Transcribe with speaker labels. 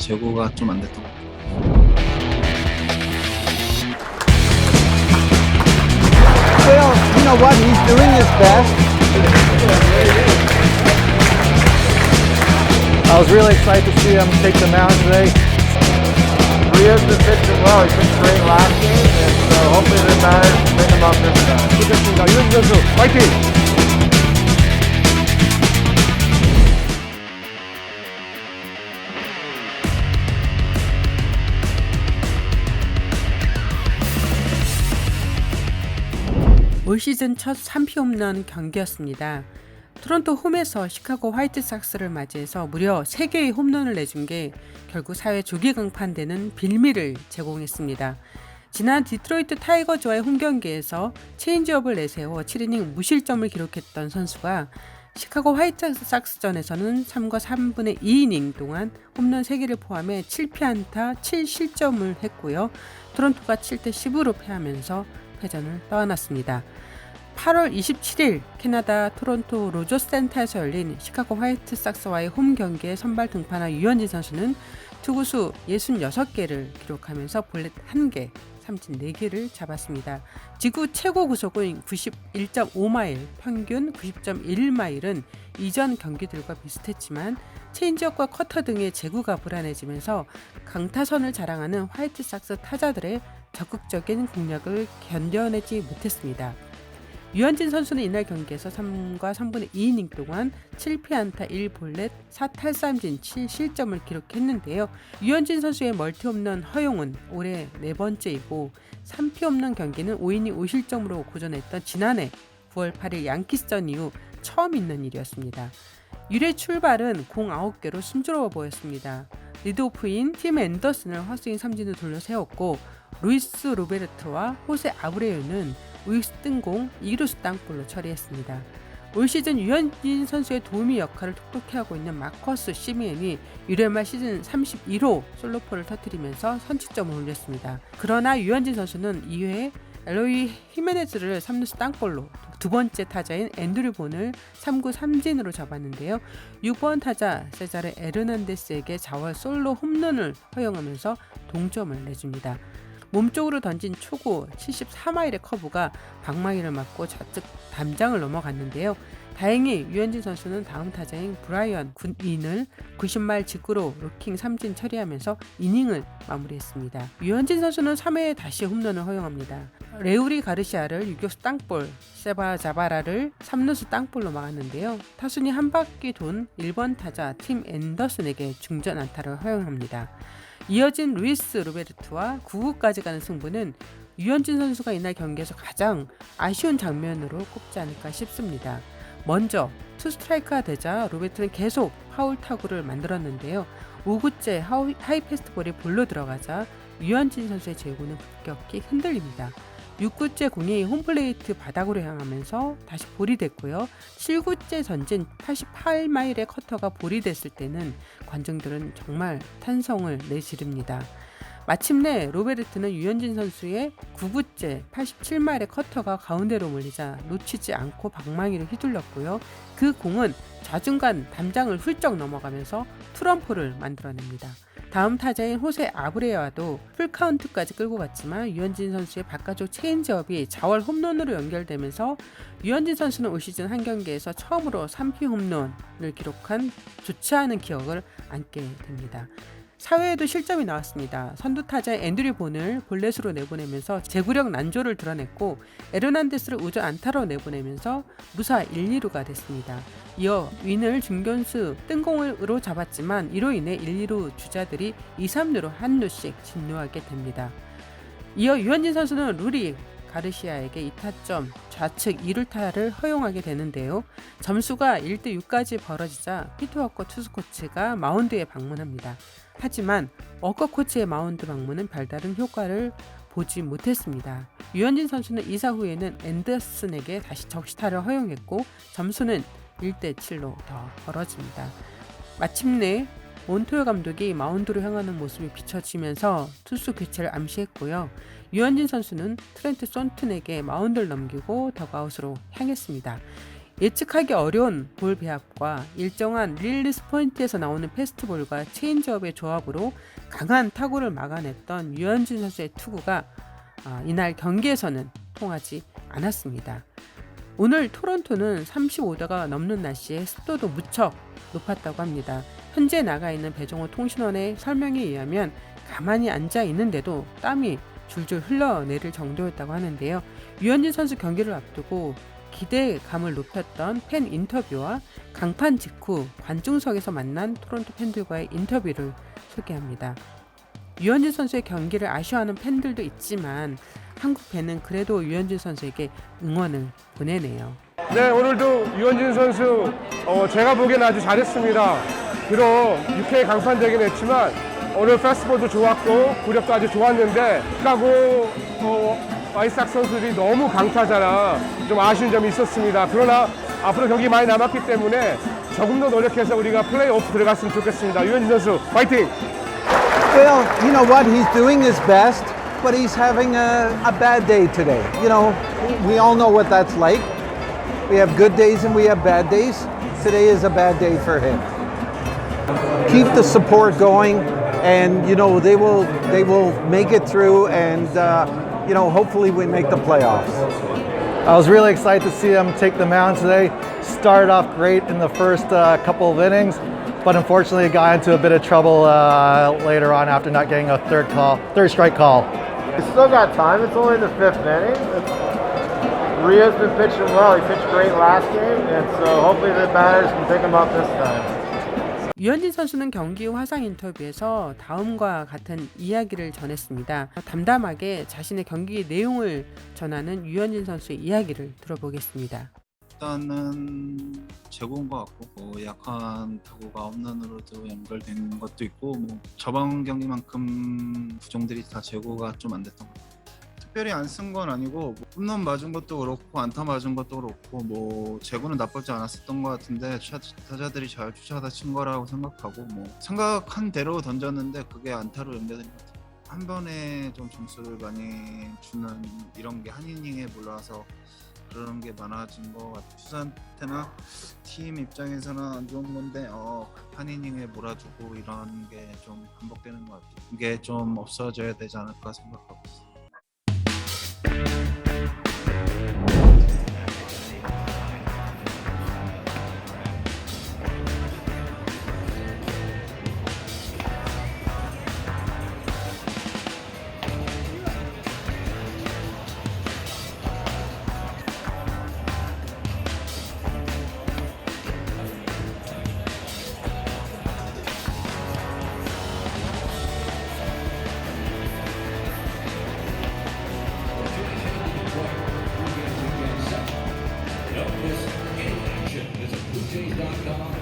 Speaker 1: 제고가 좀 안 됐던 것 같아요.
Speaker 2: Well, you know what? He's doing his best. I was really excited to see him take the mound today. Rios been pitching well. He pitched great last game, and so hopefully the batters bring him up this time. 좋겠습니
Speaker 3: 올 시즌 첫 3피 홈런 경기였습니다. 토론토 홈에서 시카고 화이트삭스를 맞이해서 무려 3개의 홈런을 내준 게 결국 사회 조기 강판되는 빌미를 제공했습니다. 지난 디트로이트 타이거즈와의 홈 경기에서 체인지업을 내세워 7이닝 무실점을 기록했던 선수가 시카고 화이트삭스전에서는 3과 3분의 2이닝 동안 홈런 3개를 포함해 7피안타 7실점을 했고요. 토론토가 7대 10으로 패하면서 패전을 떠안았습니다. 8월 27일 캐나다 토론토 로저스 센터에서 열린 시카고 화이트삭스와의 홈 경기에 선발 등판한 유현진 선수는 투구수 66개를 기록하면서 볼넷 1개, 삼진 4개를 잡았습니다. 지구 최고 구속은 91.5마일, 평균 90.1마일은 이전 경기들과 비슷했지만 체인지업과 커터 등의 제구가 불안해지면서 강타선을 자랑하는 화이트삭스 타자들의 적극적인 공략을 견뎌내지 못했습니다. 유현진 선수는 이날 경기에서 3과 3분의 2이닝 동안 7피 안타 1볼넷 4탈삼진 7실점을 기록했는데요. 유현진 선수의 멀티 홈런 허용은 올해 네 번째이고 3피 홈런 경기는 5이닝 5실점으로 고전했던 지난해 9월 8일 양키스전 이후 처음 있는 일이었습니다. 유래 출발은 공 9개로 순조로워 보였습니다. 리드오프인 팀 앤더슨을 헛스윙 삼진으로 돌려 세웠고 루이스 로베르트와 호세 아브레유는 우익수 뜬공 2루수 땅볼로 처리했습니다. 올 시즌 유현진 선수의 도우미 역할을 톡톡히 하고 있는 마커스 시미엔이 6월 말 시즌 31호 솔로포를 터뜨리면서 선취점을 올렸습니다. 그러나 유현진 선수는 2회에 엘로이 히메네즈를 3루수 땅볼로 두 번째 타자인 앤드류 본을 3구 3진으로 잡았는데요. 6번 타자 세자르 에르난데스에게 자월 솔로 홈런을 허용하면서 동점을 내줍니다. 몸쪽으로 던진 초구 74마일의 커브가 방망이를 맞고 좌측 담장을 넘어갔는데요. 다행히 유현진 선수는 다음 타자인 브라이언 군인을 90마일 직구로 루킹 3진 처리하면서 이닝을 마무리했습니다. 유현진 선수는 3회에 다시 홈런을 허용합니다. 레우리 가르시아를 유격수 땅볼, 세바 자바라를 3루수 땅볼로 막았는데요. 타순이 한 바퀴 돈 1번 타자 팀 앤더슨에게 중전 안타를 허용합니다. 이어진 루이스 로베르트와 9구까지 가는 승부는 유현진 선수가 이날 경기에서 가장 아쉬운 장면으로 꼽지 않을까 싶습니다. 먼저 투 스트라이크가 되자 로베르트는 계속 파울 타구를 만들었는데요. 5구째 하이, 하이 패스트볼이 볼로 들어가자 유현진 선수의 제구는 급격히 흔들립니다. 6구째 공이 홈플레이트 바닥으로 향하면서 다시 볼이 됐고요. 7구째 전진 88마일의 커터가 볼이 됐을 때는 관중들은 정말 탄성을 내지릅니다. 마침내 로베르트는 유현진 선수의 9구째 87마일의 커터가 가운데로 몰리자 놓치지 않고 방망이를 휘둘렀고요. 그 공은 좌중간 담장을 훌쩍 넘어가면서 트럼프를 만들어냅니다. 다음 타자인 호세 아브레와도 풀카운트까지 끌고 갔지만 유현진 선수의 바깥쪽 체인지업이 자월 홈런으로 연결되면서 유현진 선수는 올 시즌 한 경기에서 처음으로 3피 홈런을 기록한 좋지 않은 기억을 안게 됩니다. 사회에도 실점이 나왔습니다. 선두 타자 앤드류 본을 볼넷으로 내보내면서 제구력 난조를 드러냈고 에르난데스를 우전 안타로 내보내면서 무사 1, 2루가 됐습니다. 이어 윈을 중견수 뜬공으로 잡았지만 이로 인해 1, 2루 주자들이 2, 3루로 한 루씩 진루하게 됩니다. 이어 유현진 선수는 루리 가르시아에게 2타점 좌측 2루타를 허용하게 되는데요. 점수가 1대 6까지 벌어지자 피터워커 투수 코치가 마운드에 방문합니다. 하지만 워커 코치의 마운드 방문은 별다른 효과를 보지 못했습니다. 유현진 선수는 이사 후에는 앤더슨에게 다시 적시타를 허용했고 점수는 1대 7로 더 벌어집니다. 마침내 몬토요 감독이 마운드로 향하는 모습이 비춰지면서 투수 교체를 암시했고요. 유현진 선수는 트렌트 손튼에게 마운드를 넘기고 더그아웃으로 향했습니다. 예측하기 어려운 볼 배합과 일정한 릴리스 포인트에서 나오는 패스트볼과 체인지업의 조합으로 강한 타구를 막아냈던 유현진 선수의 투구가 아, 이날 경기에서는 통하지 않았습니다. 오늘 토론토는 35도가 넘는 날씨에 습도도 무척 높았다고 합니다. 현재 나가 있는 배정호 통신원의 설명에 의하면 가만히 앉아 있는데도 땀이 줄줄 흘러내릴 정도였다고 하는데요. 유현진 선수 경기를 앞두고 기대감을 높였던 팬 인터뷰와 강판 직후 관중석에서 만난 토론토 팬들과의 인터뷰를 소개합니다. 유현진 선수의 경기를 아쉬워하는 팬들도 있지만 한국 팬은 그래도 유현진 선수에게 응원을 보내네요.
Speaker 2: 네, 오늘도 유현진 선수 어, 제가 보기엔 아주 잘했습니다. 비록 6회 강판되긴 했지만 오늘 페스티벌도 좋았고 구력도 아주 좋았는데 시카고 어, 와이삭 선수들이 너무 강타잖아. 좀 아쉬운 점이 있었습니다. 그러나 앞으로 경기 많이 남았기 때문에 조금 더 노력해서 우리가 플레이오프 들어갔으면 좋겠습니다. 유현진 선수 파이팅!
Speaker 1: Well, you know what? He's doing his best, but he's having a, a bad day today. You know, we all know what that's like. We have good days and we have bad days. Today is a bad day for him. Keep the support going, and you know they will they will make it through, and uh, you know hopefully we make the playoffs.
Speaker 4: I was really excited to see him take the mound today. Started off great in the first uh, couple of innings, but unfortunately got into a bit of trouble uh, later on after not getting a third call, third strike call.
Speaker 2: We still got time. It's only the fifth inning. Ria's been pitching well. He pitched great last game, and so hopefully the batters can pick him up this time.
Speaker 3: 유현진 선수는 경기 후 화상 인터뷰에서 다음과 같은 이야기를 전했습니다. 담담하게 자신의 경기 내용을 전하는 유현진 선수의 이야기를 들어보겠습니다.
Speaker 5: 일단은 재고인 것 같고 뭐 약한 타구가 홈런으로도 연결된 것도 있고 뭐 저번 경기만큼 부종들이 다 재고가 좀 안 됐던 것 같아요. 특별히 안 쓴 건 아니고 뭐 홈런 맞은 것도 그렇고 안타 맞은 것도 그렇고 뭐 재고는 나쁘지 않았었던 것 같은데 차- 타자들이 잘 쫓아다 친 거라고 생각하고 뭐 생각한 대로 던졌는데 그게 안타로 연결된 것 같아요. 한 번에 좀 점수를 많이 주는 이런 게 한 이닝에 몰라서 그런 게 많아진 것 같아요. 투수한테나 팀 입장에서는 안 좋은 건데 어, 한 이닝에 몰아주고 이런 게 좀 반복되는 것 같아요. 이게 좀 없어져야 되지 않을까 생각하고 있어요. thank you Dot com.